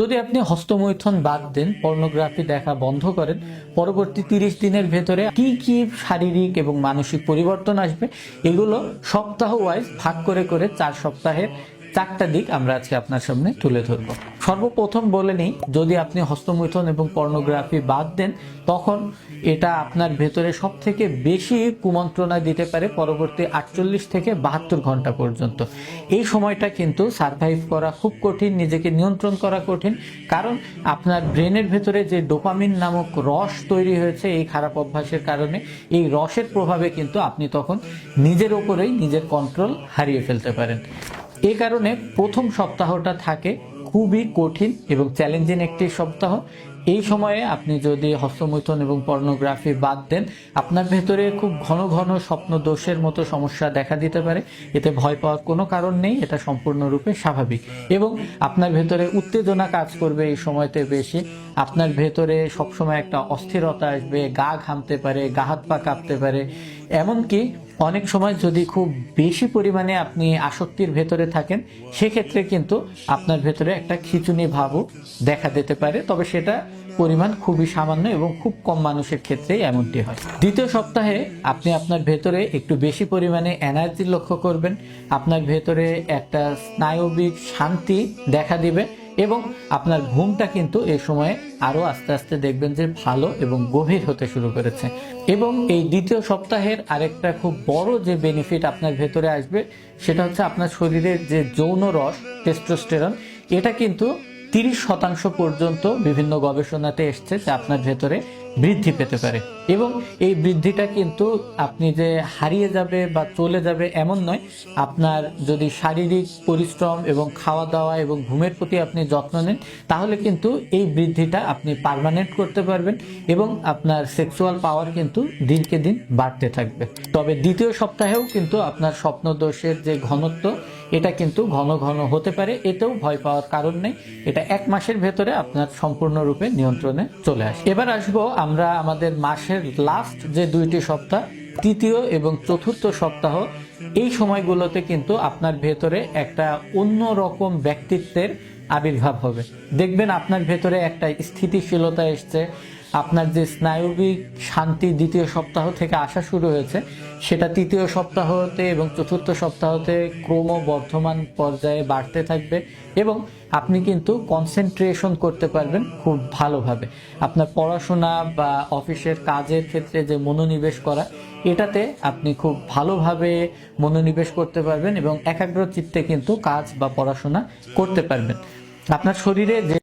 যদি আপনি হস্তমৈথন বাদ দেন, পর্নোগ্রাফি দেখা বন্ধ করেন, পরবর্তী তিরিশ দিনের ভেতরে কি কি শারীরিক এবং মানসিক পরিবর্তন আসবে, এগুলো সপ্তাহ ওয়াইজ ভাগ করে করে চার সপ্তাহের চারটা দিক আমরা আজকে আপনার সামনে তুলে ধরব। সর্বপ্রথম বলে নিই, যদি আপনি হস্তমৈথুন এবং পর্নোগ্রাফি বাদ দেন, তখন এটা আপনার ভেতরে সব থেকে বেশি কুমন্ত্রণা দিতে পারে পরবর্তী আটচল্লিশ থেকে বাহাত্তর ঘণ্টা পর্যন্ত। এই সময়টা কিন্তু সার্ভাইভ করা খুব কঠিন, নিজেকে নিয়ন্ত্রণ করা কঠিন, কারণ আপনার ব্রেনের ভেতরে যে ডোপামিন নামক রস তৈরি হয়েছে এই খারাপ অভ্যাসের কারণে, এই রসের প্রভাবে কিন্তু আপনি তখন নিজের ওপরেই নিজের কন্ট্রোল হারিয়ে ফেলতে পারেন। এই কারণে প্রথম সপ্তাহটা থাকে খুবই কঠিন এবং চ্যালেঞ্জিং একটি সপ্তাহ। এই সময়ে আপনি যদি হস্তমৈথন এবং পর্নোগ্রাফি বাদ দেন, আপনার ভেতরে খুব ঘন ঘন স্বপ্ন দোষের মতো সমস্যা দেখা দিতে পারে। এতে ভয় পাওয়ার কোনো কারণ নেই, এটা সম্পূর্ণরূপে স্বাভাবিক। এবং আপনার ভেতরে উত্তেজনা কাজ করবে এই সময়তে বেশি। আপনার ভেতরে সবসময় একটা অস্থিরতা আসবে, গা ঘামতে পারে, গা হাত পা কাঁপতে পারে। এমনকি অনেক সময় যদি খুব বেশি পরিমাণে আপনি আসক্তির ভেতরে থাকেন, সেক্ষেত্রে কিন্তু আপনার ভেতরে একটা খিচুনি ভাবও দেখা দিতে পারে। তবে সেটা পরিমাণ খুবই সামান্য এবং খুব কম মানুষের ক্ষেত্রেই এমনটি হয়। দ্বিতীয় সপ্তাহে আপনি আপনার ভেতরে একটু বেশি পরিমাণে এনার্জি লক্ষ্য করবেন। আপনার ভেতরে একটা স্নায়বিক শান্তি দেখা দিবে। এবং আপনার ঘুমটা কিন্তু এই সময়ে আরও আস্তে আস্তে দেখবেন যে ভালো এবং গভীর হতে শুরু করেছে। এবং এই দ্বিতীয় সপ্তাহের আরেকটা খুব বড় যে বেনিফিট আপনার ভেতরে আসবে, সেটা হচ্ছে আপনার শরীরের যে যৌন রস টেস্টোস্টেরন এটা কিন্তু তিরিশ শতাংশ পর্যন্ত বিভিন্ন গবেষণাতে এসছে যে আপনার ভেতরে বৃদ্ধি পেতে পারে। এবং এই বৃদ্ধিটা কিন্তু আপনি যে হারিয়ে যাবে বা চলে যাবে এমন নয়। আপনার যদি শারীরিক পরিশ্রম এবং খাওয়া দাওয়া এবং ঘুমের প্রতি আপনি যত্ন নেন, তাহলে কিন্তু এই বৃদ্ধিটা আপনি পার্মানেন্ট করতে পারবেন এবং আপনার সেক্সুয়াল পাওয়ার কিন্তু দিনকে দিন বাড়তে থাকবে। তবে দ্বিতীয় সপ্তাহেও কিন্তু আপনার স্বপ্ন দোষের যে ঘনত্ব, এটা কিন্তু ঘন ঘন হতে পারে। এতেও ভয় পাওয়ার কারণ নেই। এটা এক মাসের ভেতরে আপনার সম্পূর্ণরূপে নিয়ন্ত্রণে চলে আসে। এবার আসব আমরা আমাদের মাসের লাস্ট যে দুইটি সপ্তাহ, তৃতীয় এবং চতুর্থ সপ্তাহ, এই সময়গুলোতে কিন্তু আপনার ভেতরে একটা অন্য রকম ব্যক্তিত্বের আবির্ভাব হবে। দেখবেন আপনার ভেতরে একটা স্থিতিশীলতা এসছে আপনার যে স্নায়বিক শান্তি দ্বিতীয় সপ্তাহ থেকে আসা শুরু হয়েছে, সেটা তৃতীয় সপ্তাহতে এবং চতুর্থ সপ্তাহতে ক্রমবর্ধমান পর্যায়ে বাড়তে থাকবে এবং আপনি কিন্তু কনসেন্ট্রেশন করতে পারবেন খুব ভালোভাবে। আপনার পড়াশোনা বা অফিসের কাজের ক্ষেত্রে যে মনোনিবেশ করা, এটাতে আপনি খুব ভালোভাবে মনোনিবেশ করতে পারবেন এবং একাগ্র চিত্তে কিন্তু কাজ বা পড়াশোনা করতে পারবেন। আপনার শরীরে যে